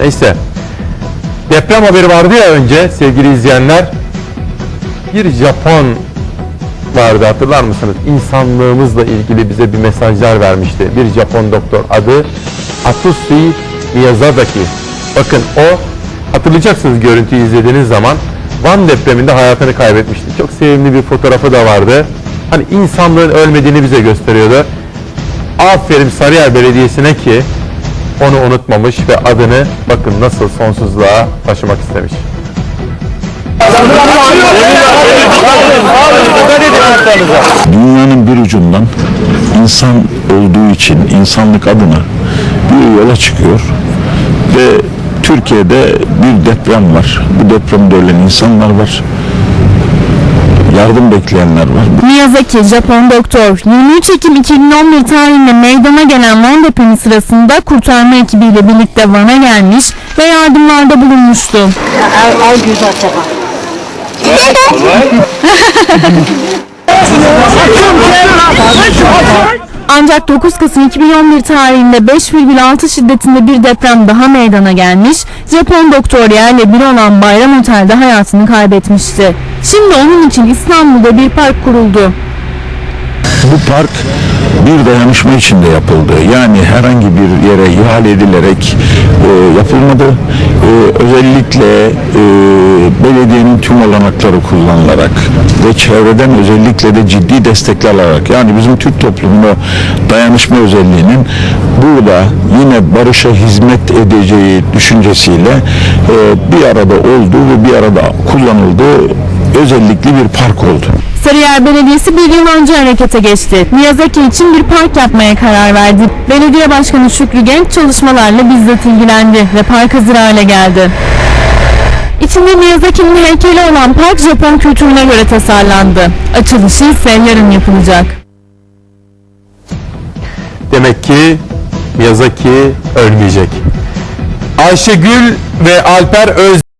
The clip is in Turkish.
Neyse. Deprem haberi vardı ya önce sevgili izleyenler. Bir Japon vardı hatırlar mısınız? İnsanlığımızla ilgili bize bir mesajlar vermişti. Bir Japon doktor adı Atsushi Miyazaki. Bakın o hatırlayacaksınız görüntüyü izlediğiniz zaman Van depreminde hayatını kaybetmişti. Çok sevimli bir fotoğrafı da vardı. Hani insanlığın ölmediğini bize gösteriyordu. Aferin Sarıyer Belediyesi'ne ki onu unutmamış ve adını bakın nasıl sonsuzluğa taşımak istemiş. dünyanın bir ucundan insan olduğu için insanlık adına bir yola çıkıyor ve Türkiye'de bir deprem var. Bu depremde ölen insanlar var. Yardım bekleyenler var. Miyazaki, Japon doktor, 23 Ekim 2011 tarihinde meydana gelen Van depremi sırasında kurtarma ekibiyle birlikte Van'a gelmiş ve yardımlarda bulunmuştu. Ancak 9 Kasım 2011 tarihinde 5,6 şiddetinde bir deprem daha meydana gelmiş, Japon doktor yerle bir olan Bayram Otel'de hayatını kaybetmişti. Şimdi onun için İstanbul'da bir park kuruldu. Bu park bir dayanışma içinde yapıldı. Yani herhangi bir yere ihale edilerek e, yapılmadı. E, özellikle e, belediyenin tüm olanakları kullanılarak ve çevreden özellikle de ciddi destekler alarak yani bizim Türk toplumuna dayanışma özelliğinin burada yine barışa hizmet edeceği düşüncesiyle e, bir arada oldu ve bir arada kullanıldığı özellikli bir park oldu. Sarıyer Belediyesi bir yıl önce harekete geçti. Miyazaki için bir park yapmaya karar verdi. Belediye Başkanı Şükrü Genç çalışmalarla bizzat ilgilendi ve park hazır hale geldi. İçinde Miyazaki'nin heykeli olan park Japon kültürüne göre tasarlandı. Açılışı ise yarın yapılacak. Demek ki Miyazaki ölmeyecek. Ayşegül ve Alper Öz